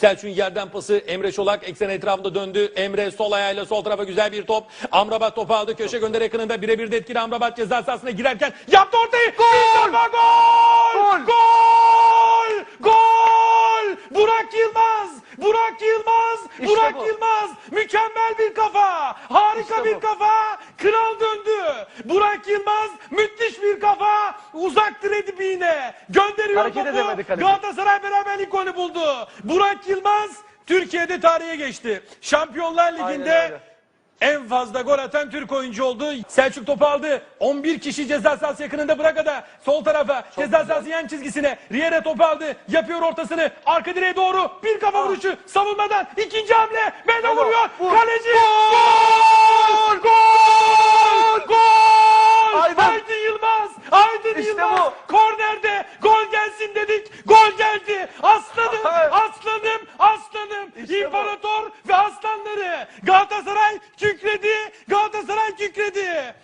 Selçuk'un yerden pası Emre Çolak eksen etrafında döndü. Emre sol ayağıyla sol tarafa güzel bir top. Amrabat topu aldı. Köşe gönder yakınında birebir de etkili Amrabat ceza sahasına girerken yaptı ortayı. Gol! Gol! Gol! Gol! Gol! Burak Yılmaz! Burak Yılmaz! İşte Burak bu. Yılmaz! Mükemmel bir kafa! Harika İşte bir bu. kafa! Kral! Burak Yılmaz müthiş bir kafa! Uzak direğine gönderiyor Hareket topu. Galatasaray beraberlik golü buldu. Burak Yılmaz Türkiye'de tarihe geçti. Şampiyonlar Ligi'nde Aynen en fazla gol atan Türk oyuncu oldu. Selçuk topu aldı. 11 kişi ceza sahası yakınında Bıraka'da. Sol tarafa ceza sahası yan çizgisine. Riera topu aldı. Yapıyor ortasını. Arka direğe doğru. Bir kafa vuruşu. Savunmadan. ikinci hamle. Melo vuruyor. vur. Kaleci. Gol! Aydın İşte Yılmaz. Kornerde gol gelsin dedik. Gol geldi. Aslanım, aslanım, aslanım. İşte bu. İmparator ve aslanları. Galatasaray kükredi. Galatasaray kükredi.